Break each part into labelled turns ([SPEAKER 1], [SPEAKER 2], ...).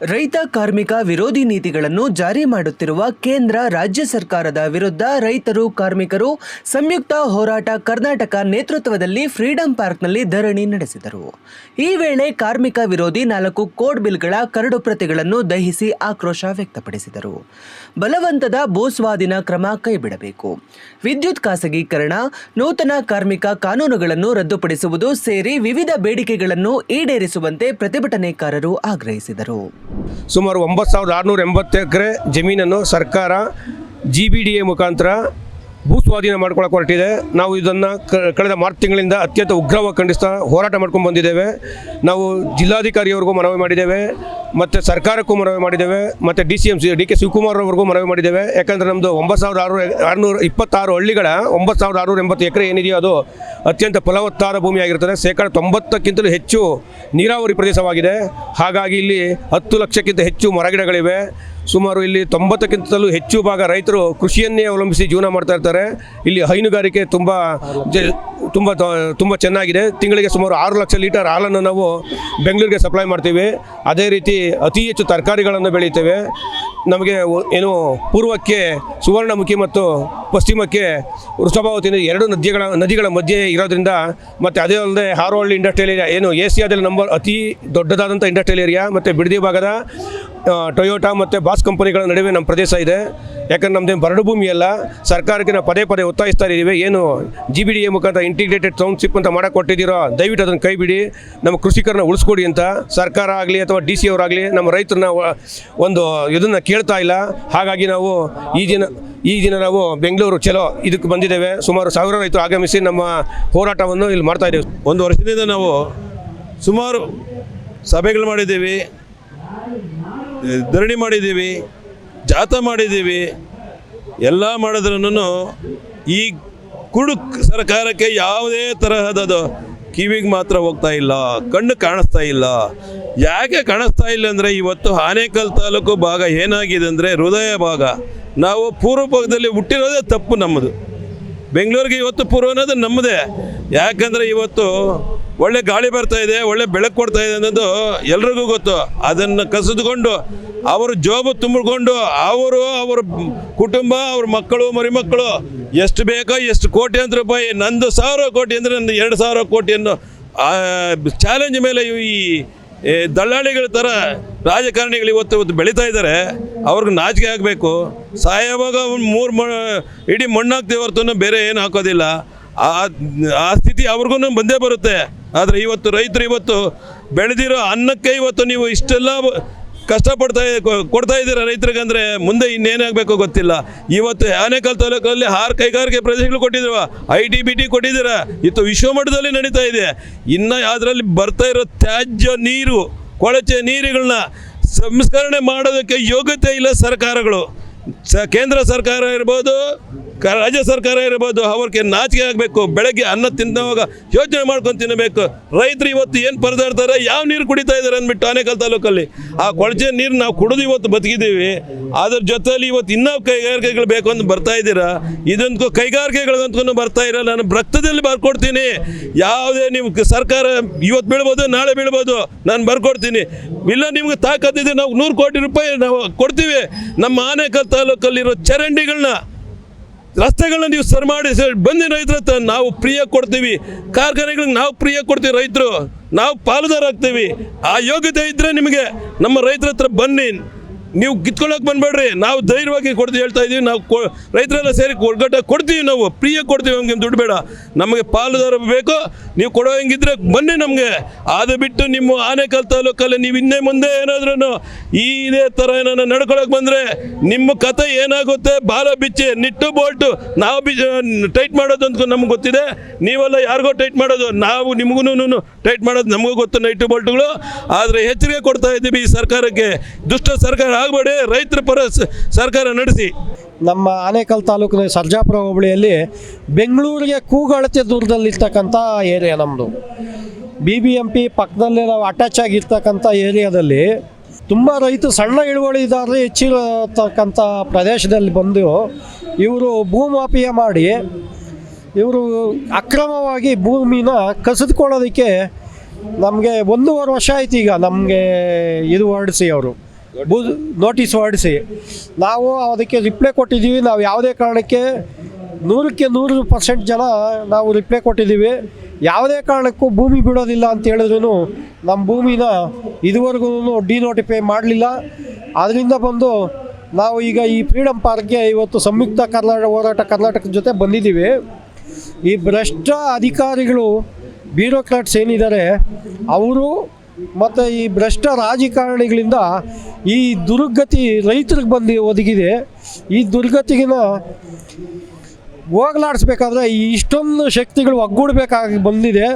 [SPEAKER 1] ರೈತ ಕಾರ್ಮಿಕ ವಿರೋಧಿ ನೀತಿಗಳನ್ನು ಜಾರಿ ಮಾಡುತ್ತಿರುವ ಕೇಂದ್ರ ರಾಜ್ಯ ಸರ್ಕಾರದ ವಿರುದ್ಧ ರೈತರು, ಕಾರ್ಮಿಕರು ಸಂಯುಕ್ತ ಹೋರಾಟ ಕರ್ನಾಟಕ ನೇತೃತ್ವದಲ್ಲಿ ಫ್ರೀಡಂ ಪಾರ್ಕ್ನಲ್ಲಿ ಧರಣಿ ನಡೆಸಿದರು. ಈ ವೇಳೆ ಕಾರ್ಮಿಕ ವಿರೋಧಿ ನಾಲ್ಕು ಕೋಡ್ ಬಿಲ್ಗಳ ಕರಡು ಪ್ರತಿಗಳನ್ನು ದಹಿಸಿ ಆಕ್ರೋಶ ವ್ಯಕ್ತಪಡಿಸಿದರು. ಬಲವಂತದ ಭೂಸ್ವಾಧೀನ ಕ್ರಮ ಕೈಬಿಡಬೇಕು. ವಿದ್ಯುತ್ ಖಾಸಗೀಕರಣ, ನೂತನ ಕಾರ್ಮಿಕ ಕಾನೂನುಗಳನ್ನು ರದ್ದುಪಡಿಸುವುದು ಸೇರಿ ವಿವಿಧ ಬೇಡಿಕೆಗಳನ್ನು ಈಡೇರಿಸುವಂತೆ ಪ್ರತಿಭಟನೆಕಾರರು ಆಗ್ರಹಿಸಿದರು.
[SPEAKER 2] ಸುಮಾರು ಒಂಬತ್ತು ಸಾವಿರದ ಆರುನೂರ ಎಂಬತ್ತು ಎಕರೆ ಜಮೀನನ್ನು ಸರ್ಕಾರ ಜಿ ಬಿ ಡಿ ಎ ಮುಖಾಂತರ ಭೂ ಸ್ವಾಧೀನ ಮಾಡ್ಕೊಳ್ಳೋಕೆ ಹೊರಟಿದೆ. ನಾವು ಇದನ್ನು ಕಳೆದ ಮಾರ್ಚ್ ತಿಂಗಳಿಂದ ಅತ್ಯಂತ ಉಗ್ರವಾಗಿ ಖಂಡಿಸ್ತಾ ಹೋರಾಟ ಮಾಡ್ಕೊಂಡು ಬಂದಿದ್ದೇವೆ. ನಾವು ಜಿಲ್ಲಾಧಿಕಾರಿಯವರೆಗೂ ಮನವಿ ಮಾಡಿದ್ದೇವೆ, ಮತ್ತು ಸರ್ಕಾರಕ್ಕೂ ಮನವಿ ಮಾಡಿದ್ದೇವೆ, ಮತ್ತು D C M C, D K Shivakumar ಅವರಿಗೂ ಮನವಿ ಮಾಡಿದ್ದೇವೆ. ಯಾಕಂದರೆ ನಮ್ಮದು ಒಂಬತ್ತು ಸಾವಿರದ ಆರು ಆರುನೂರ ಇಪ್ಪತ್ತಾರು ಹಳ್ಳಿಗಳ ಒಂಬತ್ತು ಸಾವಿರದ ಆರುನೂರ ಎಂಬತ್ತು ಎಕರೆ ಏನಿದೆಯೋ ಅದು ಅತ್ಯಂತ ಫಲವತ್ತಾದ ಭೂಮಿಯಾಗಿರ್ತದೆ ಶೇಕಡ ತೊಂಬತ್ತಕ್ಕಿಂತಲೂ ಹೆಚ್ಚು ನೀರಾವರಿ ಪ್ರದೇಶವಾಗಿದೆ. ಹಾಗಾಗಿ ಇಲ್ಲಿ ಹತ್ತು ಲಕ್ಷಕ್ಕಿಂತ ಹೆಚ್ಚು ಮರಗಿಡಗಳಿವೆ. ಸುಮಾರು ಇಲ್ಲಿ ತೊಂಬತ್ತಕ್ಕಿಂತಲೂ ಹೆಚ್ಚು ಭಾಗ ರೈತರು ಕೃಷಿಯನ್ನೇ ಅವಲಂಬಿಸಿ ಜೀವನ ಮಾಡ್ತಾ ಇರ್ತಾರೆ. ಇಲ್ಲಿ ಹೈನುಗಾರಿಕೆ ತುಂಬ ಜ ತುಂಬ ತುಂಬ ಚೆನ್ನಾಗಿದೆ. ತಿಂಗಳಿಗೆ ಸುಮಾರು ಆರು ಲಕ್ಷ ಲೀಟರ್ ಹಾಲನ್ನು ನಾವು ಬೆಂಗಳೂರಿಗೆ ಸಪ್ಲೈ ಮಾಡ್ತೀವಿ. ಅದೇ ರೀತಿ ಅತಿ ಹೆಚ್ಚು ತರಕಾರಿಗಳನ್ನು ಬೆಳೀತೇವೆ ನಮಗೆ ಏನು ಪೂರ್ವಕ್ಕೆ ಸುವರ್ಣಮುಖಿ ಮತ್ತು ಪಶ್ಚಿಮಕ್ಕೆ ವೃಷಭಾವತಿ ಎರಡು ನದಿಗಳ ನದಿಗಳ ಮಧ್ಯೆ ಇರೋದ್ರಿಂದ ಮತ್ತು ಅದೇ ಅಲ್ಲದೆ ಹಾರೋಹಳ್ಳಿ ಇಂಡಸ್ಟ್ರಿಯಲ್ ಏರಿಯಾ ಏನು ಏಷ್ಯಾದಲ್ಲಿ ನಂಬರ್ ಅತಿ ದೊಡ್ಡದಾದಂಥ ಇಂಡಸ್ಟ್ರಿಯಲ್ ಏರಿಯಾ ಮತ್ತು ಬಿಡದಿ ಭಾಗದ ಟೊಯೋಟಾ ಮತ್ತು ಬಾಸ್ ಕಂಪನಿಗಳ ನಡುವೆ ನಮ್ಮ ಪ್ರದೇಶ ಇದೆ. ಯಾಕಂದ್ರೆ ನಮ್ಮದೇನು ಬರಡು ಭೂಮಿ ಅಲ್ಲ, ಸರ್ಕಾರಕ್ಕೆ ನಾವು ಪದೇ ಪದೇ ಒತ್ತಾಯಿಸ್ತಾ ಇದ್ದೀವಿ. ಏನು ಜಿ ಬಿ ಡಿ ಎ ಮುಖಾಂತರ ಇಂಟಿಗ್ರೇಟೆಡ್ ಟೌನ್ಶಿಪ್ ಅಂತ ಮಾಡಕ್ಕೆ ಕೊಟ್ಟಿದ್ದೀರೋ ದಯವಿಟ್ಟು ಅದನ್ನು ಕೈ ಬಿಡಿ. ನಮ್ಮ ಕೃಷಿಕರನ್ನ ಉಳಿಸ್ಕೊಡಿ ಅಂತ ಸರ್ಕಾರ ಆಗಲಿ ಅಥವಾ ಡಿ ಸಿ ಅವರಾಗಲಿ ನಮ್ಮ ರೈತರನ್ನ ಒಂದು ಇದನ್ನು ಕೇಳ್ತಾ ಇಲ್ಲ. ಹಾಗಾಗಿ ನಾವು ಈ ದಿನ ಈ ದಿನ ನಾವು ಬೆಂಗಳೂರು ಚಲೋ ಇದಕ್ಕೆ ಬಂದಿದ್ದೇವೆ. ಸುಮಾರು ಸಾವಿರ ರೈತರು ಆಗಮಿಸಿ ನಮ್ಮ ಹೋರಾಟವನ್ನು ಇಲ್ಲಿ ಮಾಡ್ತಾ ಇದ್ದೇವೆ.
[SPEAKER 3] ಒಂದು ವರ್ಷದಿಂದ ನಾವು ಸುಮಾರು ಸಭೆಗಳು ಮಾಡಿದ್ದೀವಿ, ಧರಣಿ ಮಾಡಿದ್ದೀವಿ. ಜಾಥಾ ಮಾಡಿದ್ದೀವಿ. ಎಲ್ಲ ಮಾಡಿದ್ರೂ ಈ ಕುಡುಕ್ ಸರ್ಕಾರಕ್ಕೆ ಯಾವುದೇ ತರಹದದು ಕಿವಿಗೆ ಮಾತ್ರ ಹೋಗ್ತಾ ಇಲ್ಲ, ಕಣ್ಣು ಕಾಣಿಸ್ತಾ ಇಲ್ಲ. ಯಾಕೆ ಕಾಣಿಸ್ತಾ ಇಲ್ಲ ಅಂದರೆ ಇವತ್ತು ಆನೇಕಲ್ ತಾಲೂಕು ಭಾಗ ಏನಾಗಿದೆ ಅಂದರೆ ಹೃದಯ ಭಾಗ. ನಾವು ಪೂರ್ವ ಭಾಗದಲ್ಲಿ ಹುಟ್ಟಿರೋದೇ ತಪ್ಪು ನಮ್ಮದು. ಬೆಂಗಳೂರಿಗೆ ಇವತ್ತು ಪೂರ್ವ ಅನ್ನೋದು ನಮ್ಮದೇ. ಯಾಕಂದರೆ ಇವತ್ತು ಒಳ್ಳೆ ಗಾಳಿ ಬರ್ತಾ ಇದೆ, ಒಳ್ಳೆ ಬೆಳಕು ಕೊಡ್ತಾ ಇದೆ ಅನ್ನೋದು ಎಲ್ರಿಗೂ ಗೊತ್ತು. ಅದನ್ನು ಕಸಿದುಕೊಂಡು, ಅವರು ಜೋಬು ತುಂಬಿಕೊಂಡು, ಅವರು, ಅವರ ಕುಟುಂಬ, ಅವ್ರ ಮಕ್ಕಳು, ಮರಿಮಕ್ಕಳು, ಎಷ್ಟು ಬೇಕೋ ಎಷ್ಟು ಕೋಟ್ಯಾಂತರ ರೂಪಾಯಿ ನಂದು ಸಾವಿರ ಕೋಟಿ ಅಂದರೆ ನಂದು ಎರಡು ಸಾವಿರ ಕೋಟಿಯನ್ನು ಚಾಲೆಂಜ್ ಮೇಲೆ ಈ ದಳ್ಳಾಳಿಗಳ ಥರ ರಾಜಕಾರಣಿಗಳು ಇವತ್ತು ಇವತ್ತು ಬೆಳೀತಾ ಇದ್ದಾರೆ. ಅವ್ರಿಗೆ ನಾಚಿಕೆ ಆಗಬೇಕು. ಸಾಯೋವಾಗ ಮೂರು ಮ, ಇಡೀ ಮಣ್ಣಾಗ್ತೀವಿ ಹೊರತು ಬೇರೆ ಏನು ಹಾಕೋದಿಲ್ಲ. ಆ ಆ ಸ್ಥಿತಿ ಅವ್ರಿಗೂ ಬಂದೇ ಬರುತ್ತೆ. ಆದರೆ ಇವತ್ತು ರೈತರು ಇವತ್ತು ಬೆಳೆದಿರೋ ಅನ್ನಕ್ಕೆ ಇವತ್ತು ನೀವು ಇಷ್ಟೆಲ್ಲ ಕಷ್ಟಪಡ್ತಾ ಕೊಡ್ತಾ ಇದ್ದೀರಾ ರೈತರಿಗೆ ಅಂದರೆ ಮುಂದೆ ಇನ್ನೇನಾಗಬೇಕು ಗೊತ್ತಿಲ್ಲ. ಇವತ್ತು ಆನೇಕಲ್ ತಾಲೂಕಲ್ಲಿ ಆರು ಕೈಗಾರಿಕೆ ಪ್ರದೇಶಗಳು ಕೊಟ್ಟಿದ್ದೀವ ಐ ಟಿ ಬಿ ಟಿ ಕೊಟ್ಟಿದ್ದೀರ. ಇತ್ತು ವಿಶ್ವಮಟ್ಟದಲ್ಲಿ ನಡೀತಾ ಇದೆ. ಇನ್ನು ಅದರಲ್ಲಿ ಬರ್ತಾ ಇರೋ ತ್ಯಾಜ್ಯ ನೀರು, ಕೊಳಚೆ ನೀರುಗಳನ್ನ ಸಂಸ್ಕರಣೆ ಮಾಡೋದಕ್ಕೆ ಯೋಗ್ಯತೆ ಇಲ್ಲ ಸರ್ಕಾರಗಳು. ಸ ಕೇಂದ್ರ ಸರ್ಕಾರ ಇರ್ಬೋದು ರಾಜ್ಯ ಸರ್ಕಾರ ಇರ್ಬೋದು, ಅವ್ರಿಗೆ ನಾಚಿಕೆ ಆಗಬೇಕು, ಬೆಳಗ್ಗೆ ಅನ್ನ ತಿನ್ನುವಾಗ ಯೋಚನೆ ಮಾಡ್ಕೊಂಡು ತಿನ್ನಬೇಕು ರೈತರು ಇವತ್ತು ಏನು ಪರದಾಡ್ತಾರೆ? ಯಾವ ನೀರು ಕುಡಿತಾ ಇದ್ದಾರೆ ಅಂದ್ಬಿಟ್ಟು ಆನೇಕಲ್ ತಾಲೂಕಲ್ಲಿ. ಆ ಕೊಳಚೆ ನೀರು ನಾವು ಕುಡಿದು ಇವತ್ತು ಬದುಕಿದ್ದೀವಿ. ಅದ್ರ ಜೊತೆಯಲ್ಲಿ ಇವತ್ತು ಇನ್ನೂ ಕೈಗಾರಿಕೆಗಳು ಬೇಕು ಅಂತ ಬರ್ತಾ ಇದ್ದೀರಾ? ಇದೊಂದು ಕೈಗಾರಿಕೆಗಳಿಗಂತೂ ಬರ್ತಾ ಇರೋ ನಾನು ರಕ್ತದಲ್ಲಿ ಬರ್ಕೊಡ್ತೀನಿ. ಯಾವುದೇ ನೀವು ಸರ್ಕಾರ ಇವತ್ತು ಬೀಳ್ಬೋದು, ನಾಳೆ ಬೀಳ್ಬೋದು, ನಾನು ಬರ್ಕೊಡ್ತೀನಿ. ಇಲ್ಲ ನಿಮ್ಗೆ ತಾಕತ್ತಿದ್ರೆ ನಾವು ನೂರು ಕೋಟಿ ರೂಪಾಯಿ ನಾವು ಕೊಡ್ತೀವಿ. ನಮ್ಮ ಆನೇಕಲ್ ತಾಲೂಕಲ್ಲಿರೋ ಚರಂಡಿಗಳನ್ನ ರಸ್ತೆಗಳನ್ನ ನೀವು ಸರಿ ಮಾಡಿ ಸರ್ ಬಂದಿ ರೈತರ ಹತ್ರ ನಾವು ಪ್ರಿಯ ಕೊಡ್ತೀವಿ. ಕಾರ್ಖಾನೆಗಳಿಗೆ ನಾವು ಪ್ರಿಯ ಕೊಡ್ತೀವಿ ರೈತರು. ನಾವು ಪಾಲುದಾರ ಆಗ್ತೀವಿ. ಆ ಯೋಗ್ಯತೆ ಇದ್ದರೆ ನಿಮಗೆ ನಮ್ಮ ರೈತರ ಹತ್ರ ಬನ್ನಿ. ನೀವು ಕಿತ್ಕೊಳ್ಳೋಕೆ ಬಂದ್ಬೇಡ್ರಿ. ನಾವು ಧೈರ್ಯವಾಗಿ ಕೊಡ್ತೀವಿ ಹೇಳ್ತಾ ಇದೀವಿ. ನಾವು ಕೊ ರೈತರೆಲ್ಲ ಸೇರಿ ಒಗ್ಗಟ್ಟ ಕೊಡ್ತೀವಿ ನಾವು. ಫ್ರೀಯಾಗಿ ಕೊಡ್ತೀವಿ ನಮಗೆ ದುಡ್ಡು ಬೇಡ. ನಮಗೆ ಪಾಲುದಾರ ಬೇಕು, ನೀವು ಕೊಡೋ ಹಂಗಿದ್ರೆ ಬನ್ನಿ ನಮಗೆ. ಅದು ಬಿಟ್ಟು ನಿಮ್ಮ ಆನೇಕಲ್ ತಾಲೂಕಲ್ಲಿ ನೀವು ಇನ್ನೇ ಮುಂದೆ ಏನಾದ್ರೂ ಈ ಇದೇ ಥರ ಏನಾರ ನಡ್ಕೊಳಕ್ಕೆ ಬಂದರೆ ನಿಮ್ಮ ಕತೆ ಏನಾಗುತ್ತೆ? ಬಾಲ ಬಿಚ್ಚಿ, ನಿಟ್ಟು ಬೋಲ್ಟು, ನಾವು ಬಿ ಟೈಟ್ ಮಾಡೋದು ಅಂತ ನಮ್ಗೆ ಗೊತ್ತಿದೆ. ನೀವೆಲ್ಲ ಯಾರಿಗೋ ಟೈಟ್ ಮಾಡೋದು. ನಾವು ನಿಮಗೂ ಟೈಟ್ ಮಾಡೋದು ನಮಗೂ ಗೊತ್ತು ನೈಟು ಬೋಲ್ಟ್ಗಳು. ಆದರೆ ಎಚ್ಚರಿಕೆ ಕೊಡ್ತಾ ಇದ್ದೀವಿ ಈ ಸರ್ಕಾರಕ್ಕೆ. ದುಷ್ಟ ಸರ್ಕಾರ ಆಗಬೇಡಿ, ರೈತರ ಪರ ಸರ್ಕಾರ ನಡೆಸಿ.
[SPEAKER 4] ನಮ್ಮ ಆನೇಕಲ್ ತಾಲೂಕಿನ ಸರ್ಜಾಪುರ ಹೋಬಳಿಯಲ್ಲಿ ಬೆಂಗಳೂರಿಗೆ ಕೂಗಳತೆ ದೂರದಲ್ಲಿರ್ತಕ್ಕಂಥ ಏರಿಯಾ ನಮ್ಮದು ಬಿ ಬಿ ಎಂ ಪಿ ಪಕ್ಕದಲ್ಲೇ ನಾವು ಅಟ್ಯಾಚ್ ಆಗಿರ್ತಕ್ಕಂಥ ಏರಿಯಾದಲ್ಲಿ ತುಂಬ ರೈತರು ಸಣ್ಣ ಇಳುವಳಿದಾರರು ಹೆಚ್ಚಿರತಕ್ಕಂಥ ಪ್ರದೇಶದಲ್ಲಿ ಬಂದು ಇವರು ಭೂಮಾಫಿಯ ಮಾಡಿ, ಇವರು ಅಕ್ರಮವಾಗಿ ಭೂಮಿನ ಕಸಿದುಕೊಳ್ಳೋದಕ್ಕೆ ನಮಗೆ ಒಂದೂವರೆ ವರ್ಷ ಆಯ್ತು ಈಗ ನಮಗೆ ಇದು ಹೊರಡಿಸಿ ಅವರು. ನೋಟಿಸ್ ಹೊರಡಿಸಿ. ನಾವು ಅದಕ್ಕೆ ರಿಪ್ಲೈ ಕೊಟ್ಟಿದ್ದೀವಿ. ನಾವು ಯಾವುದೇ ಕಾರಣಕ್ಕೆ ನೂರಕ್ಕೆ ನೂರು ಪರ್ಸೆಂಟ್ ಜನ ನಾವು ರಿಪ್ಲೈ ಕೊಟ್ಟಿದ್ದೀವಿ. ಯಾವುದೇ ಕಾರಣಕ್ಕೂ ಭೂಮಿ ಬಿಡೋದಿಲ್ಲ ಅಂತ ಹೇಳಿದ್ರು ನಮ್ಮ ಭೂಮಿನ ಇದುವರೆಗೂ ಡಿನೋಟಿಫೈ ಮಾಡಲಿಲ್ಲ. ಅದರಿಂದ ಬಂದು ನಾವು ಈಗ ಈ ಫ್ರೀಡಮ್ ಪಾರ್ಕ್ಗೆ ಇವತ್ತು ಸಂಯುಕ್ತ ಕರ್ನಾಟಕ ಹೋರಾಟ ಕರ್ನಾಟಕದ ಜೊತೆ ಬಂದಿದ್ದೀವಿ. ಈ ಭ್ರಷ್ಟ ಅಧಿಕಾರಿಗಳು ಬ್ಯೂರೋಕ್ರಾಟ್ಸ್ ಏನಿದ್ದಾರೆ, ಅವರು ಮತ್ತು ಈ ಭ್ರಷ್ಟ ರಾಜಕಾರಣಿಗಳಿಂದ ಈ ದುರ್ಗತಿ ರೈತರಿಗೆ ಬಂದು ಒದಗಿದೆ. ಈ ದುರ್ಗತಿಗಿನ ಹೋಗ್ಲಾಡಿಸ್ಬೇಕಾದ್ರೆ ಈ ಇಷ್ಟೊಂದು ಶಕ್ತಿಗಳು ಒಗ್ಗೂಡಬೇಕಾಗಿ ಬಂದಿದೆ.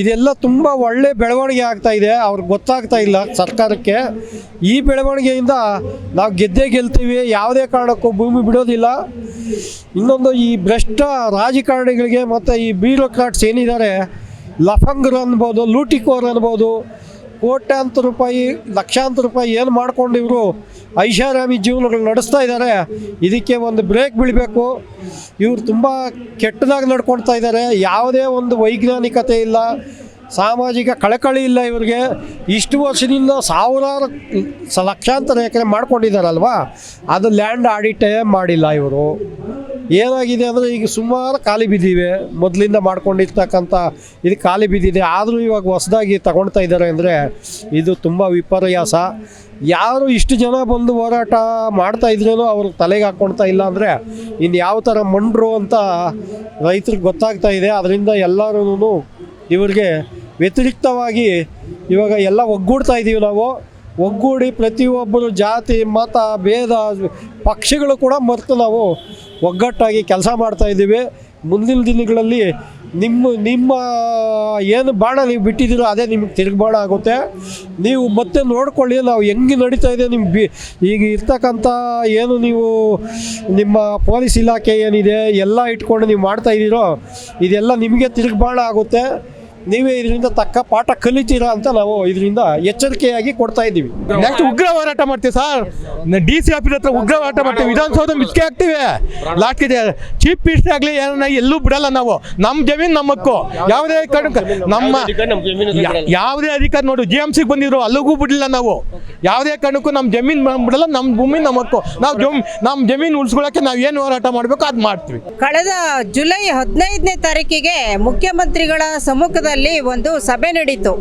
[SPEAKER 4] ಇದೆಲ್ಲ ತುಂಬ ಒಳ್ಳೆ ಬೆಳವಣಿಗೆ ಆಗ್ತಾ ಇದೆ. ಅವ್ರಿಗೆ ಗೊತ್ತಾಗ್ತಾ ಇಲ್ಲ ಸರ್ಕಾರಕ್ಕೆ. ಈ ಬೆಳವಣಿಗೆಯಿಂದ ನಾವು ಗೆದ್ದೇ ಗೆಲ್ತೀವಿ. ಯಾವುದೇ ಕಾರಣಕ್ಕೂ ಭೂಮಿ ಬಿಡೋದಿಲ್ಲ. ಇನ್ನೊಂದು ಈ ಭ್ರಷ್ಟ ರಾಜಕಾರಣಿಗಳಿಗೆ ಮತ್ತು ಈ ಬ್ಯೂರೋಕ್ರಾಟ್ಸ್ ಏನಿದ್ದಾರೆ, ಲಫಂಗರು ಅನ್ಬೋದು, ಲೂಟಿಕೋರ್ ಅನ್ಬೋದು ಕೋಟ್ಯಾಂತರ ರೂಪಾಯಿ ಲಕ್ಷಾಂತರ ರೂಪಾಯಿ ಏನು ಮಾಡ್ಕೊಂಡು ಇವರು ಐಷಾರಾಮಿ ಜೀವನಗಳು ನಡೆಸ್ತಾ ಇದ್ದಾರೆ, ಇದಕ್ಕೆ ಒಂದು ಬ್ರೇಕ್ ಬೀಳಬೇಕು. ಇವರು ತುಂಬ ಕೆಟ್ಟದಾಗಿ ನಡ್ಕೊಳ್ತಾ ಇದ್ದಾರೆ, ಯಾವುದೇ ಒಂದು ವೈಜ್ಞಾನಿಕತೆ ಇಲ್ಲ, ಸಾಮಾಜಿಕ ಕಳಕಳಿ ಇಲ್ಲ ಇವರಿಗೆ. ಇಷ್ಟು ವರ್ಷದಿಂದ ಸಾವಿರಾರು ಲಕ್ಷಾಂತರ ಎಕರೆ ಮಾಡ್ಕೊಂಡಿದ್ದಾರಲ್ವಾ? ಅದು ಲ್ಯಾಂಡ್ ಆಡಿಟೇ ಮಾಡಿಲ್ಲ ಇವರು. ಏನಾಗಿದೆ ಅಂದರೆ ಈಗ ಸುಮಾರು ಖಾಲಿ ಬಿದ್ದಿವೆ. ಮೊದಲಿಂದ ಮಾಡ್ಕೊಂಡಿರ್ತಕ್ಕಂಥ ಇದು ಖಾಲಿ ಬಿದ್ದಿದೆ. ಆದರೂ ಇವಾಗ ಹೊಸದಾಗಿ ತಗೊಳ್ತಾ ಇದ್ದಾರೆ ಅಂದರೆ ಇದು ತುಂಬ ವಿಪರ್ಯಾಸ. ಯಾರು ಇಷ್ಟು ಜನ ಬಂದು ಹೋರಾಟ ಮಾಡ್ತಾ ಇದ್ರೂ ಅವ್ರ ತಲೆಗೆ ಹಾಕ್ಕೊಳ್ತಾ ಇಲ್ಲ ಅಂದರೆ ಇನ್ನು ಯಾವ ಥರ ಮಂಡ್ರು ಅಂತ ರೈತರಿಗೆ ಗೊತ್ತಾಗ್ತಾ ಇದೆ. ಅದರಿಂದ ಎಲ್ಲರೂ ಇವ್ರಿಗೆ ವ್ಯತಿರಿಕ್ತವಾಗಿ ಇವಾಗ ಎಲ್ಲ ಒಗ್ಗೂಡ್ತಾ ಇದ್ದೀವಿ ನಾವು. ಒಗ್ಗೂಡಿ ಪ್ರತಿಯೊಬ್ಬರು ಜಾತಿ, ಮತ, ಭೇದ, ಪಕ್ಷಗಳು ಕೂಡ ಮರೆತು ನಾವು ಒಗ್ಗಟ್ಟಾಗಿ ಕೆಲಸ ಮಾಡ್ತಾ ಇದ್ದೀವಿ. ಮುಂದಿನ ದಿನಗಳಲ್ಲಿ ನಿಮ್ಮ ನಿಮ್ಮ ಏನು ಬಾಣ ನೀವು ಬಿಟ್ಟಿದ್ದೀರೋ ಅದೇ ನಿಮಗೆ ತಿರುಗಿ ಬಾಣ ಆಗುತ್ತೆ. ನೀವು ಮತ್ತೆ ನೋಡ್ಕೊಳ್ಳಿ, ನಾವು ಹೆಂಗೆ ನಡೀತಾ ಇದೆ ನಿಮ್ಮ ಬಿ, ಈಗ ಇರ್ತಕ್ಕಂಥ ಏನು ನೀವು ನಿಮ್ಮ ಪೊಲೀಸ್ ಇಲಾಖೆ ಏನಿದೆ, ಎಲ್ಲ ಇಟ್ಕೊಂಡು ನೀವು ಮಾಡ್ತಾ ಇದ್ದೀರೋ, ಇದೆಲ್ಲ ನಿಮಗೆ ತಿರುಗಿ ಬಾಣ ಆಗುತ್ತೆ. ನೀವೇ ಇದರಿಂದ ತಕ್ಕ ಪಾಠ ಕಲಿತೀರಾ ಅಂತ ನಾವು ಇದರಿಂದ ಎಚ್ಚರಿಕೆಯಾಗಿ ಕೊಡ್ತಾ ಇದ್ದೀವಿ.
[SPEAKER 5] ನೆಕ್ಸ್ಟ್ ಉಗ್ರ ಹೋರಾಟ ಮಾಡ್ತೀವಿ ಸರ್. ಡಿ ಸಿ ಆಫೀಸ್ ಹತ್ರ ಉಗ್ರ ಹೋರಾಟ ಮಾಡ್ತೀವಿ. ವಿಧಾನಸೌಧ ಮಿಸ್ಕೆ ಆಗ್ತೀವಿ ಲಾಸ್ಟ್ ಇದೆ ಚೀಫ್ ಮಿನಿಸ್ಟರ್ ಆಗಲಿ ಏನನ್ನ ಎಲ್ಲೂ ಬಿಡಲ್ಲ ನಾವು. ನಮ್ಮ ಜಮೀನು ನಮ್ಮ ಹಕ್ಕು ಯಾವುದೇ ಕಾರಣಕ್ಕೆ ನಮ್ಮ ಯಾವುದೇ ಅಧಿಕಾರಿ ನೋಡು ಜಿ ಎಂ ಸಿಗೆ ಬಂದಿದ್ರು ಅಲ್ಲಿಗೂ ಬಿಡಲಿಲ್ಲ ನಾವು. ಯಾವುದೇ ಕಾರಣಕ್ಕೂ ನಮ್ಮ ಜಮೀನು ಬಿಡಲ್ಲ ನಮ್ಮ ಭೂಮಿ ನಮ್ಮ ಹಕ್ಕು ನಾವು ಜಮ್ ನಮ್ಮ ಜಮೀನು ಉಳಿಸ್ಕೊಳ್ಳೋಕೆ ನಾವು ಏನು ಹೋರಾಟ ಮಾಡಬೇಕು ಅದು ಮಾಡ್ತೀವಿ.
[SPEAKER 6] ಕಳೆದ ಜುಲೈ ಹದಿನೈದನೇ ತಾರೀಕಿಗೆ ಮುಖ್ಯಮಂತ್ರಿಗಳ ಸಮ್ಮುಖದಲ್ಲಿ ಒಂದು ಸಭೆ ನಡೀತು.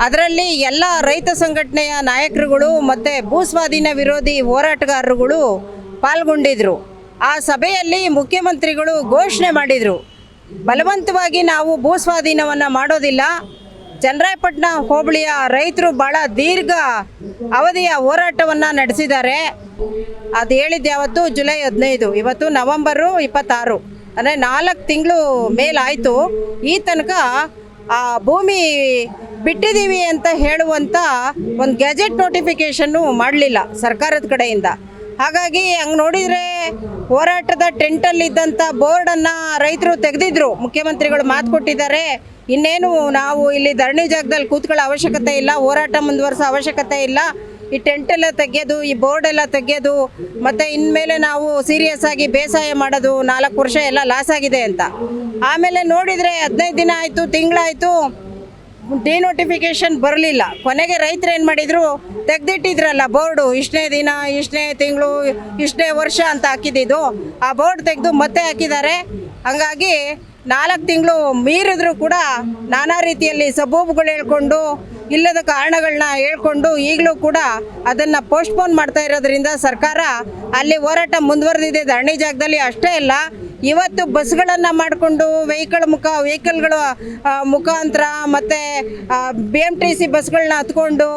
[SPEAKER 6] ಅದರಲ್ಲಿ ಎಲ್ಲ ರೈತ ಸಂಘಟನೆಯ ನಾಯಕರುಗಳು ಮತ್ತು ಭೂಸ್ವಾಧೀನ ವಿರೋಧಿ ಹೋರಾಟಗಾರರುಗಳು ಪಾಲ್ಗೊಂಡಿದ್ರು. ಆ ಸಭೆಯಲ್ಲಿ ಮುಖ್ಯಮಂತ್ರಿಗಳು ಘೋಷಣೆ ಮಾಡಿದರು. ಬಲವಂತವಾಗಿ ನಾವು ಭೂಸ್ವಾಧೀನವನ್ನು ಮಾಡೋದಿಲ್ಲ. ಚನ್ನರಾಯಪಟ್ಟಣ ಹೋಬಳಿಯ ರೈತರು ಭಾಳ ದೀರ್ಘ ಅವಧಿಯ ಹೋರಾಟವನ್ನು ನಡೆಸಿದ್ದಾರೆ. ಅದು ಹೇಳಿದ್ದು ಯಾವತ್ತು? ಜುಲೈ ಹದಿನೈದು. ಇವತ್ತು ನವಂಬರು ಇಪ್ಪತ್ತಾರು. ಅಂದರೆ ನಾಲ್ಕು ತಿಂಗಳು ಮೇಲಾಯಿತು. ಈ ತನಕ ಆ ಭೂಮಿ ಬಿಟ್ಟಿದ್ದೀವಿ ಅಂತ ಹೇಳುವಂಥ ಒಂದು ಗ್ಯಾಜೆಟ್ ನೋಟಿಫಿಕೇಷನ್ನು ಮಾಡಲಿಲ್ಲ ಸರ್ಕಾರದ ಕಡೆಯಿಂದ. ಹಾಗಾಗಿ ಹಂಗೆ ನೋಡಿದರೆ ಹೋರಾಟದ ಟೆಂಟಲ್ಲಿದ್ದಂಥ ಬೋರ್ಡನ್ನು ರೈತರು ತೆಗೆದಿದ್ರು. ಮುಖ್ಯಮಂತ್ರಿಗಳು ಮಾತು ಕೊಟ್ಟಿದ್ದಾರೆ. ಇನ್ನೇನು ನಾವು ಇಲ್ಲಿ ಧರಣಿ ಜಾಗದಲ್ಲಿ ಕೂತ್ಕೊಳ್ಳೋ ಅವಶ್ಯಕತೆ ಇಲ್ಲ, ಹೋರಾಟ ಮುಂದುವರಿಸೋ ಅವಶ್ಯಕತೆ ಇಲ್ಲ. ಈ ಟೆಂಟ್ ಎಲ್ಲ ತೆಗೆಯೋದು ಈ ಬೋರ್ಡ್ ಎಲ್ಲ ತೆಗೆಯೋದು ಮತ್ತು ಇನ್ಮೇಲೆ ನಾವು ಸೀರಿಯಸ್ ಆಗಿ ಬೇಸಾಯ ಮಾಡೋದು ನಾಲ್ಕು ವರ್ಷ ಎಲ್ಲ ಲಾಸ್ ಆಗಿದೆ ಅಂತ. ಆಮೇಲೆ ನೋಡಿದರೆ ಹದಿನೈದು ದಿನ ಆಯಿತು, ತಿಂಗಳಾಯಿತು ಡಿನೋಟಿಫಿಕೇಶನ್ ಬರಲಿಲ್ಲ. ಕೊನೆಗೆ ರೈತರು ಏನು ಮಾಡಿದರು, ತೆಗೆದಿಟ್ಟಿದ್ರಲ್ಲ ಬೋರ್ಡು ಇಷ್ಟನೇ ದಿನ, ಇಷ್ಟನೇ ತಿಂಗಳು, ಇಷ್ಟನೇ ವರ್ಷ ಅಂತ ಹಾಕಿದ್ದು ಆ ಬೋರ್ಡ್ ತೆಗೆದು ಮತ್ತೆ ಹಾಕಿದ್ದಾರೆ. ಹಂಗಾಗಿ ನಾಲ್ಕು ತಿಂಗಳು ಮೀರಿದ್ರು ಕೂಡ ನಾನಾ ರೀತಿಯಲ್ಲಿ ಸಬೂಬುಗಳು ಹೇಳ್ಕೊಂಡು ಇಲ್ಲದ ಕಾರಣಗಳನ್ನ ಹೇಳ್ಕೊಂಡು ಈಗಲೂ ಕೂಡ ಅದನ್ನು ಪೋಸ್ಟ್ಪೋನ್ ಮಾಡ್ತಾ ಇರೋದ್ರಿಂದ ಸರ್ಕಾರ ಅಲ್ಲಿ ಹೋರಾಟ ಮುಂದುವರೆದಿದೆ. ಧರಣಿ ಜಾಗದಲ್ಲಿ ಅಷ್ಟೇ ಅಲ್ಲ, ಇವತ್ತು ಬಸ್ಗಳನ್ನು ಮಾಡಿಕೊಂಡು ವೆಹಿಕಲ್ ಮುಖ ವೆಹಿಕಲ್ಗಳ ಮುಖಾಂತರ ಮತ್ತು ಬಿ ಎಂ ಟಿ ಸಿ ಬಸ್ಗಳನ್ನ ಹತ್ಕೊಂಡು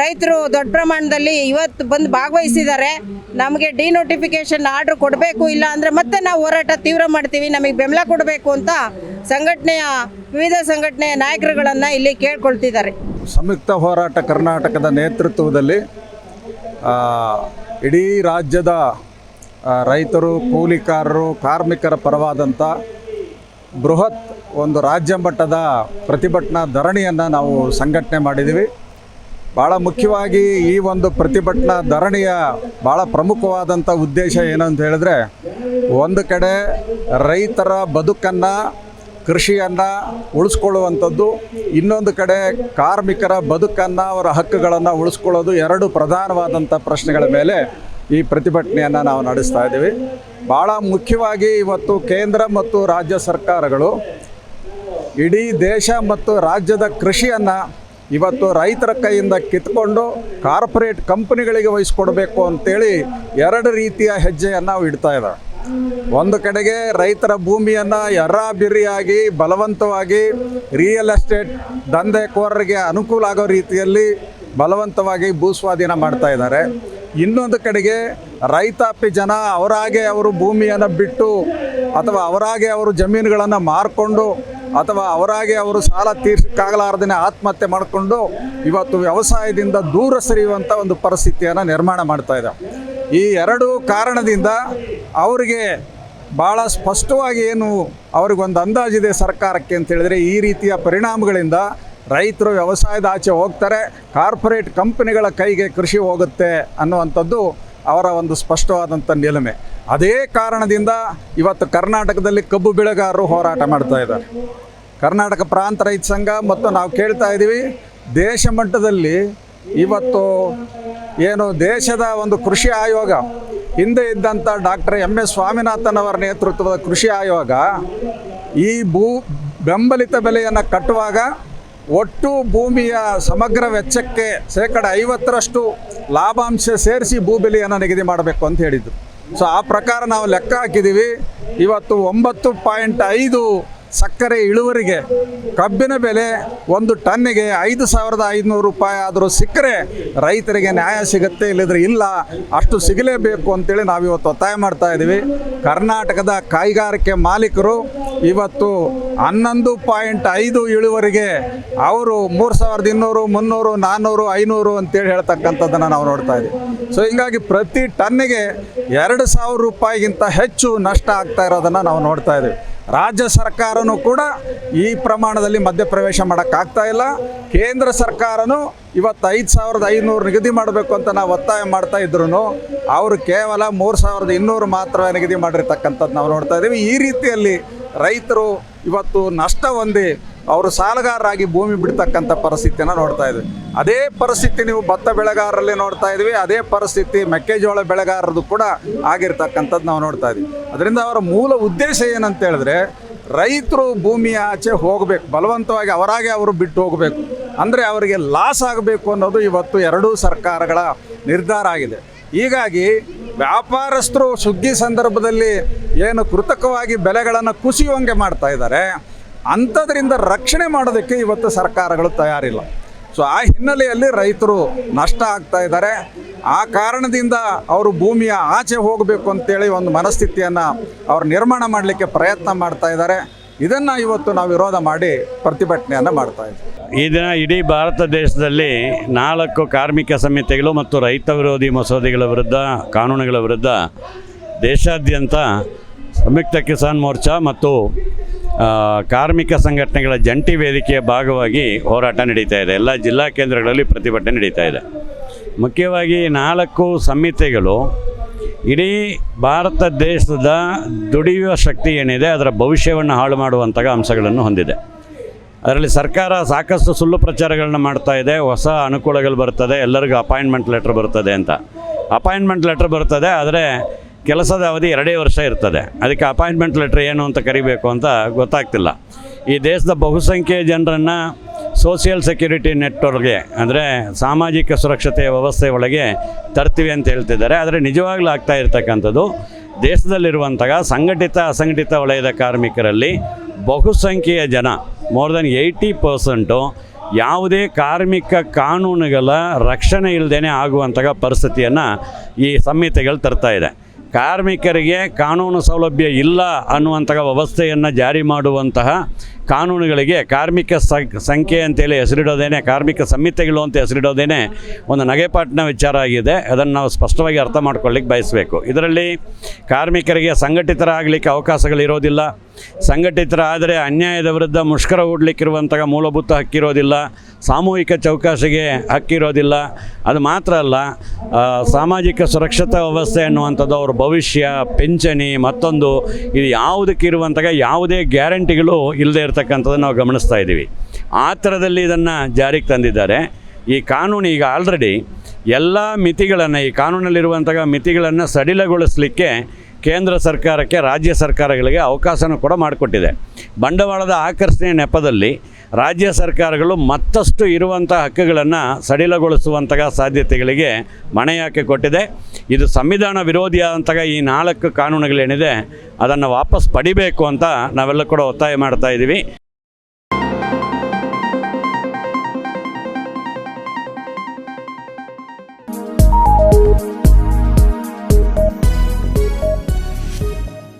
[SPEAKER 6] ರೈತರು ದೊಡ್ಡ ಪ್ರಮಾಣದಲ್ಲಿ ಇವತ್ತು ಬಂದು ಭಾಗವಹಿಸಿದ್ದಾರೆ. ನಮಗೆ ಡಿನೋಟಿಫಿಕೇಶನ್ ಆರ್ಡ್ರ್ ಕೊಡಬೇಕು, ಇಲ್ಲ ಅಂದರೆ ಮತ್ತೆ ನಾವು ಹೋರಾಟ ತೀವ್ರ ಮಾಡ್ತೀವಿ, ನಮಗೆ ಬೆಂಬಲ ಕೊಡಬೇಕು ಅಂತ ಸಂಘಟನೆಯ, ವಿವಿಧ ಸಂಘಟನೆಯ ನಾಯಕರುಗಳನ್ನು ಇಲ್ಲಿ ಕೇಳ್ಕೊಳ್ತಿದ್ದಾರೆ.
[SPEAKER 7] ಸಂಯುಕ್ತ ಹೋರಾಟ ಕರ್ನಾಟಕದ ನೇತೃತ್ವದಲ್ಲಿ ಇಡೀ ರಾಜ್ಯದ ರೈತರು, ಕೂಲಿಕಾರರು, ಕಾರ್ಮಿಕರ ಪರವಾದಂಥ ಬೃಹತ್ ಒಂದು ರಾಜ್ಯ ಮಟ್ಟದ ಪ್ರತಿಭಟನಾ ಧರಣಿಯನ್ನು ನಾವು ಸಂಘಟನೆ ಮಾಡಿದ್ದೀವಿ. ಭಾಳ ಮುಖ್ಯವಾಗಿ ಈ ಒಂದು ಪ್ರತಿಭಟನಾ ಧರಣಿಯ ಭಾಳ ಪ್ರಮುಖವಾದಂಥ ಉದ್ದೇಶ ಏನು ಅಂತ ಹೇಳಿದ್ರೆ, ಒಂದು ಕಡೆ ರೈತರ ಬದುಕನ್ನು ಕೃಷಿಯನ್ನು ಉಳಿಸ್ಕೊಳ್ಳುವಂಥದ್ದು. ಇನ್ನೊಂದು ಕಡೆ ಕಾರ್ಮಿಕರ ಬದುಕನ್ನು, ಅವರ ಹಕ್ಕುಗಳನ್ನು ಉಳಿಸ್ಕೊಳ್ಳೋದು ಎರಡು ಪ್ರಧಾನವಾದಂಥ ಪ್ರಶ್ನೆಗಳ ಮೇಲೆ ಈ ಪ್ರತಿಭಟನೆಯನ್ನು ನಾವು ನಡೆಸ್ತಾ ಇದ್ದೀವಿ. ಭಾಳ ಮುಖ್ಯವಾಗಿ ಇವತ್ತು ಕೇಂದ್ರ ಮತ್ತು ರಾಜ್ಯ ಸರ್ಕಾರಗಳು ಇಡೀ ದೇಶ ಮತ್ತು ರಾಜ್ಯದ ಕೃಷಿಯನ್ನು ಇವತ್ತು ರೈತರ ಕೈಯಿಂದ ಕಿತ್ಕೊಂಡು ಕಾರ್ಪೊರೇಟ್ ಕಂಪನಿಗಳಿಗೆ ವಹಿಸ್ಕೊಡ್ಬೇಕು ಅಂತೇಳಿ ಎರಡು ರೀತಿಯ ಹೆಜ್ಜೆಯನ್ನು ನಾವು ಇಡ್ತಾ ಇದ್ದಾವೆ ಒಂದು ಕಡೆಗೆ ರೈತರ ಭೂಮಿಯನ್ನು ಎರಾಬಿರಿಯಾಗಿ ಬಲವಂತವಾಗಿ ರಿಯಲ್ ಎಸ್ಟೇಟ್ ದಂಧೆಕೋರರಿಗೆ ಅನುಕೂಲ ಆಗೋ ರೀತಿಯಲ್ಲಿ ಬಲವಂತವಾಗಿ ಭೂಸ್ವಾಧೀನ ಮಾಡ್ತಾ ಇದ್ದಾರೆ. ಇನ್ನೊಂದು ಕಡೆಗೆ ರೈತಾಪಿ ಜನ ಅವರಾಗೆ ಅವರು ಭೂಮಿಯನ್ನು ಬಿಟ್ಟು ಅಥವಾ ಅವರಾಗೆ ಅವರು ಜಮೀನುಗಳನ್ನು ಮಾರಿಕೊಂಡು ಅಥವಾ ಅವರಾಗೆ ಅವರು ಸಾಲ ತೀರ್ಸಕ್ಕಾಗಲಾರ್ದೇ ಆತ್ಮಹತ್ಯೆ ಮಾಡಿಕೊಂಡು ಇವತ್ತು ವ್ಯವಸಾಯದಿಂದ ದೂರ ಸರಿಯುವಂಥ ಒಂದು ಪರಿಸ್ಥಿತಿಯನ್ನು ನಿರ್ಮಾಣ ಮಾಡ್ತಾ ಇದೆ ಈ ಎರಡು ಕಾರಣದಿಂದ ಅವರಿಗೆ ಭಾಳ ಸ್ಪಷ್ಟವಾಗಿ ಏನು ಅವ್ರಿಗೊಂದು ಅಂದಾಜಿದೆ ಸರ್ಕಾರಕ್ಕೆ ಅಂತ ಹೇಳಿದ್ರೆ ಈ ರೀತಿಯ ಪರಿಣಾಮಗಳಿಂದ ರೈತರು ವ್ಯವಸಾಯದ ಆಚೆ ಹೋಗ್ತಾರೆ, ಕಾರ್ಪೊರೇಟ್ ಕಂಪನಿಗಳ ಕೈಗೆ ಕೃಷಿ ಹೋಗುತ್ತೆ ಅನ್ನುವಂಥದ್ದು ಅವರ ಒಂದು ಸ್ಪಷ್ಟವಾದಂಥ ನಿಲುಮೆ. ಅದೇ ಕಾರಣದಿಂದ ಇವತ್ತು ಕರ್ನಾಟಕದಲ್ಲಿ ಕಬ್ಬು ಬೆಳೆಗಾರರು ಹೋರಾಟ ಮಾಡ್ತಾ ಇದ್ದಾರೆ. ಕರ್ನಾಟಕ ಪ್ರಾಂತ ರೈತ ಸಂಘ ಮತ್ತು ನಾವು ಕೇಳ್ತಾ ಇದ್ದೀವಿ, ದೇಶ ಮಟ್ಟದಲ್ಲಿ ಇವತ್ತು ಏನು ದೇಶದ ಒಂದು ಕೃಷಿ ಆಯೋಗ ಹಿಂದೆ ಇದ್ದಂಥ ಡಾಕ್ಟರ್ ಎಂ ಎಸ್ ಸ್ವಾಮಿನಾಥನ್ ಅವರ ನೇತೃತ್ವದ ಕೃಷಿ ಆಯೋಗ ಈ ಭೂ ಬೆಂಬಲಿತ ಬೆಲೆಯನ್ನು ಕಟ್ಟುವಾಗ ಒಟ್ಟು ಭೂಮಿಯ ಸಮಗ್ರ ವೆಚ್ಚಕ್ಕೆ ಶೇಕಡ ಐವತ್ತರಷ್ಟು ಲಾಭಾಂಶ ಸೇರಿಸಿ ಭೂ ಬೆಲೆಯನ್ನು ನಿಗದಿ ಮಾಡಬೇಕು ಅಂತ ಹೇಳಿದರು. ಸೊ ಆ ಪ್ರಕಾರ ನಾವು ಲೆಕ್ಕ ಹಾಕಿದ್ದೀವಿ ಇವತ್ತು ಒಂಬತ್ತು ಪಾಯಿಂಟ್ ಐದು ಸಕ್ಕರೆ ಇಳುವರಿಗೆ ಕಬ್ಬಿನ ಬೆಲೆ ಒಂದು ಟನ್ನಿಗೆ ಐದು ಸಾವಿರದ ಐದುನೂರು ರೂಪಾಯಿ ಆದರೂ ಸಿಕ್ಕರೆ ರೈತರಿಗೆ ನ್ಯಾಯ ಸಿಗುತ್ತೆ ಇಲ್ಲದ್ರೆ ಇಲ್ಲ. ಅಷ್ಟು ಸಿಗಲೇಬೇಕು ಅಂತೇಳಿ ನಾವು ಇವತ್ತು ಒತ್ತಾಯ ಮಾಡ್ತಾ ಇದ್ದೀವಿ. ಕರ್ನಾಟಕದ ಕೈಗಾರಿಕೆ ಮಾಲೀಕರು ಇವತ್ತು ಹನ್ನೊಂದು ಪಾಯಿಂಟ್ ಐದು ಇಳುವರಿಗೆ ಅವರು ಮೂರು ಸಾವಿರದ ಇನ್ನೂರು, ಮುನ್ನೂರು ನಾನ್ನೂರು ಐನೂರು ಅಂತೇಳಿ ಹೇಳ್ತಕ್ಕಂಥದ್ದನ್ನು ನಾವು ನೋಡ್ತಾ ಇದ್ದೀವಿ. ಸೊ ಹಿಂಗಾಗಿ ಪ್ರತಿ ಟನ್ನಿಗೆ ಎರಡು ಸಾವಿರ ರೂಪಾಯಿಗಿಂತ ಹೆಚ್ಚು ನಷ್ಟ ಆಗ್ತಾ ಇರೋದನ್ನು ನಾವು ನೋಡ್ತಾ ಇದ್ದೀವಿ. ರಾಜ್ಯ ಸರ್ಕಾರನೂ ಕೂಡ ಈ ಪ್ರಮಾಣದಲ್ಲಿ ಮಧ್ಯಪ್ರವೇಶ ಮಾಡೋಕ್ಕಾಗ್ತಾ ಇಲ್ಲ. ಕೇಂದ್ರ ಸರ್ಕಾರನೂ ಇವತ್ತು ಐದು ಸಾವಿರದ ಐನೂರು ನಿಗದಿ ಮಾಡಬೇಕು ಅಂತ ನಾವು ಒತ್ತಾಯ ಮಾಡ್ತಾ ಇದ್ರು ಅವರು ಕೇವಲ ಮೂರು ಸಾವಿರದ ಇನ್ನೂರು ಮಾತ್ರ ನಿಗದಿ ಮಾಡಿರ್ತಕ್ಕಂಥದ್ದು ನಾವು ನೋಡ್ತಾ ಇದ್ದೀವಿ. ಈ ರೀತಿಯಲ್ಲಿ ರೈತರು ಇವತ್ತು ನಷ್ಟ ಹೊಂದಿ ಅವರು ಸಾಲಗಾರರಾಗಿ ಭೂಮಿ ಬಿಡ್ತಕ್ಕಂಥ ಪರಿಸ್ಥಿತಿಯನ್ನು ನೋಡ್ತಾ ಇದ್ವಿ. ಅದೇ ಪರಿಸ್ಥಿತಿ ನೀವು ಭತ್ತ ಬೆಳೆಗಾರರಲ್ಲಿ ನೋಡ್ತಾ ಇದ್ವಿ, ಅದೇ ಪರಿಸ್ಥಿತಿ ಮೆಕ್ಕೆಜೋಳ ಬೆಳೆಗಾರರದು ಕೂಡ ಆಗಿರ್ತಕ್ಕಂಥದ್ದು ನಾವು ನೋಡ್ತಾ ಇದ್ವಿ. ಅದರಿಂದ ಅವರ ಮೂಲ ಉದ್ದೇಶ ಏನಂತ ಹೇಳಿದ್ರೆ, ರೈತರು ಭೂಮಿಯ ಆಚೆ ಹೋಗಬೇಕು, ಬಲವಂತವಾಗಿ ಅವರಾಗೆ ಅವರು ಬಿಟ್ಟು ಹೋಗಬೇಕು. ಅಂದರೆ ಅವರಿಗೆ ಲಾಸ್ ಆಗಬೇಕು ಅನ್ನೋದು ಇವತ್ತು ಎರಡೂ ಸರ್ಕಾರಗಳ ನಿರ್ಧಾರ ಆಗಿದೆ. ಹೀಗಾಗಿ ವ್ಯಾಪಾರಸ್ಥರು ಸುಗ್ಗಿ ಸಂದರ್ಭದಲ್ಲಿ ಏನು ಕೃತಕವಾಗಿ ಬೆಲೆಗಳನ್ನು ಕುಸಿಯುವಂಗೆ ಮಾಡ್ತಾ ಇದ್ದಾರೆ ಅಂಥದ್ರಿಂದ ರಕ್ಷಣೆ ಮಾಡೋದಕ್ಕೆ ಇವತ್ತು ಸರ್ಕಾರಗಳು ತಯಾರಿಲ್ಲ. ಸೊ ಆ ಹಿನ್ನೆಲೆಯಲ್ಲಿ ರೈತರು ನಷ್ಟ ಆಗ್ತಾ ಇದ್ದಾರೆ. ಆ ಕಾರಣದಿಂದ ಅವರು ಭೂಮಿಯ ಆಚೆ ಹೋಗಬೇಕು ಅಂತೇಳಿ ಒಂದು ಮನಸ್ಥಿತಿಯನ್ನು ಅವರು ನಿರ್ಮಾಣ ಮಾಡಲಿಕ್ಕೆ ಪ್ರಯತ್ನ ಮಾಡ್ತಾ ಇದ್ದಾರೆ. ಇದನ್ನು ಇವತ್ತು ನಾವು ವಿರೋಧ ಮಾಡಿ ಪ್ರತಿಭಟನೆಯನ್ನು ಮಾಡ್ತಾ ಇದ್ದೀವಿ.
[SPEAKER 8] ಈ ದಿನ ಇಡೀ ಭಾರತ ದೇಶದಲ್ಲಿ ನಾಲ್ಕು ಕಾರ್ಮಿಕ ಸಮಿತಿಗಳು ಮತ್ತು ರೈತ ವಿರೋಧಿ ಮಸೂದೆಗಳ ವಿರುದ್ಧ, ಕಾನೂನುಗಳ ವಿರುದ್ಧ ದೇಶಾದ್ಯಂತ ಸಂಯುಕ್ತ ಕಿಸಾನ್ ಮೋರ್ಚಾ ಮತ್ತು ಕಾರ್ಮಿಕ ಸಂಘಟನೆಗಳ ಜಂಟಿ ವೇದಿಕೆಯ ಭಾಗವಾಗಿ ಹೋರಾಟ ನಡೀತಾ ಇದೆ. ಎಲ್ಲ ಜಿಲ್ಲಾ ಕೇಂದ್ರಗಳಲ್ಲಿ ಪ್ರತಿಭಟನೆ ನಡೀತಾ ಇದೆ. ಮುಖ್ಯವಾಗಿ ನಾಲ್ಕು ಸಂಹಿತೆಗಳು. ಇಡೀ ಭಾರತ ದೇಶದ ದುಡಿಯುವ ಶಕ್ತಿ ಏನಿದೆ, ಅದರ ಭವಿಷ್ಯವನ್ನು ಹಾಳು ಮಾಡುವಂತಹ ಅಂಶಗಳನ್ನು ಹೊಂದಿದೆ. ಅದರಲ್ಲಿ ಸರ್ಕಾರ ಸಾಕಷ್ಟು ಸುಳ್ಳು ಪ್ರಚಾರಗಳನ್ನ ಮಾಡ್ತಾ ಇದೆ, ಹೊಸ ಅನುಕೂಲಗಳು ಬರ್ತದೆ, ಎಲ್ಲರಿಗೂ ಅಪಾಯಿಂಟ್ಮೆಂಟ್ ಲೆಟ್ರ್ ಬರ್ತದೆ ಅಂತ. ಅಪಾಯಿಂಟ್ಮೆಂಟ್ ಲೆಟ್ರ್ ಬರ್ತದೆ, ಆದರೆ ಕೆಲಸದ ಅವಧಿ ಎರಡೇ ವರ್ಷ ಇರ್ತದೆ. ಅದಕ್ಕೆ ಅಪಾಯಿಂಟ್ಮೆಂಟ್ ಲೆಟ್ರ್ ಏನು ಅಂತ ಕರಿಬೇಕು ಅಂತ ಗೊತ್ತಾಗ್ತಿಲ್ಲ. ಈ ದೇಶದ ಬಹುಸಂಖ್ಯೆಯ ಜನರನ್ನು ಸೋಷಿಯಲ್ ಸೆಕ್ಯೂರಿಟಿ ನೆಟ್ವರ್ಗೆ ಅಂದರೆ ಸಾಮಾಜಿಕ ಸುರಕ್ಷತೆಯ ವ್ಯವಸ್ಥೆ ಒಳಗೆ ತರ್ತೀವಿ ಅಂತ ಹೇಳ್ತಿದ್ದಾರೆ. ಆದರೆ ನಿಜವಾಗ್ಲೂ ಆಗ್ತಾ ಇರ್ತಕ್ಕಂಥದ್ದು, ದೇಶದಲ್ಲಿರುವಂತಹ ಸಂಘಟಿತ, ಅಸಂಘಟಿತ ವಲಯದ ಕಾರ್ಮಿಕರಲ್ಲಿ ಬಹುಸಂಖ್ಯೆಯ ಜನ ಮೋರ್ ದೆನ್ ಏಯ್ಟಿ ಪರ್ಸೆಂಟು ಯಾವುದೇ ಕಾರ್ಮಿಕ ಕಾನೂನುಗಳ ರಕ್ಷಣೆ ಇಲ್ಲದೇ ಆಗುವಂತಹ ಪರಿಸ್ಥಿತಿಯನ್ನು ಈ ಸಂಹಿತೆಗಳು ತರ್ತಾ ಇದೆ. ಕಾರ್ಮಿಕರಿಗೆ ಕಾನೂನು ಸೌಲಭ್ಯ ಇಲ್ಲ ಅನ್ನುವಂತಹ ವ್ಯವಸ್ಥೆಯನ್ನು ಜಾರಿ ಮಾಡುವಂತಹ ಕಾನೂನುಗಳಿಗೆ ಕಾರ್ಮಿಕ ಸಂಖ್ಯೆ ಅಂತೇಳಿ ಹೆಸರಿಡೋದೇನೆ, ಕಾರ್ಮಿಕ ಸಂಹಿತೆಗಳು ಅಂತ ಹೆಸರಿಡೋದೇನೆ ಒಂದು ನಗೆಪಾಟಿನ ವಿಚಾರ ಆಗಿದೆ. ಅದನ್ನು ನಾವು ಸ್ಪಷ್ಟವಾಗಿ ಅರ್ಥ ಮಾಡ್ಕೊಳ್ಳಿಕ್ಕೆ ಬಯಸಬೇಕು. ಇದರಲ್ಲಿ ಕಾರ್ಮಿಕರಿಗೆ ಸಂಘಟಿತರಾಗಲಿಕ್ಕೆ ಅವಕಾಶಗಳಿರೋದಿಲ್ಲ. ಸಂಘಟಿತರಾದರೆ ಅನ್ಯಾಯದ ವಿರುದ್ಧ ಮುಷ್ಕರ ಹೂಡಲಿಕ್ಕಿರುವಂತಹ ಮೂಲಭೂತ ಹಕ್ಕಿರೋದಿಲ್ಲ. ಸಾಮೂಹಿಕ ಚೌಕಾಸಿಗೆ ಹಕ್ಕಿರೋದಿಲ್ಲ. ಅದು ಮಾತ್ರ ಅಲ್ಲ ಸಾಮಾಜಿಕ ಸುರಕ್ಷತಾ ವ್ಯವಸ್ಥೆ ಅನ್ನುವಂಥದ್ದು ಅವ್ರ ಭವಿಷ್ಯ, ಪಿಂಚಣಿ ಮತ್ತೊಂದು, ಇದು ಯಾವುದಕ್ಕಿರುವಂತಹ ಯಾವುದೇ ಗ್ಯಾರಂಟಿಗಳು ಇಲ್ಲದೆ ಇರತಕ್ಕಂಥದ್ದನ್ನು ನಾವು ಗಮನಿಸ್ತಾ ಇದ್ದೀವಿ. ಆ ಥರದಲ್ಲಿ ಇದನ್ನು ಜಾರಿಗೆ ತಂದಿದ್ದಾರೆ. ಈ ಕಾನೂನು ಈಗ ಆಲ್ರೆಡಿ ಎಲ್ಲ ಮಿತಿಗಳನ್ನು, ಈ ಕಾನೂನಲ್ಲಿರುವಂತಹ ಮಿತಿಗಳನ್ನು ಸಡಿಲಗೊಳಿಸಲಿಕ್ಕೆ ಕೇಂದ್ರ ಸರ್ಕಾರಕ್ಕೆ, ರಾಜ್ಯ ಸರ್ಕಾರಗಳಿಗೆ ಅವಕಾಶನೂ ಕೂಡ ಮಾಡಿಕೊಟ್ಟಿದೆ. ಬಂಡವಾಳದ ಆಕರ್ಷಣೆಯ ನೆಪದಲ್ಲಿ ರಾಜ್ಯ ಸರ್ಕಾರಗಳು ಮತ್ತಷ್ಟು ಇರುವಂಥ ಹಕ್ಕುಗಳನ್ನು ಸಡಿಲಗೊಳಿಸುವಂತಹ ಸಾಧ್ಯತೆಗಳಿಗೆ ಮಣೆ ಹಾಕಿ ಕೊಟ್ಟಿದೆ. ಇದು ಸಂವಿಧಾನ ವಿರೋಧಿಯಾದಂತಹ ಈ ನಾಲ್ಕು ಕಾನೂನುಗಳೇನಿದೆ, ಅದನ್ನು ವಾಪಸ್ ಪಡಿಬೇಕು ಅಂತ ನಾವೆಲ್ಲ ಕೂಡ ಒತ್ತಾಯ ಮಾಡ್ತಾ ಇದ್ದೀವಿ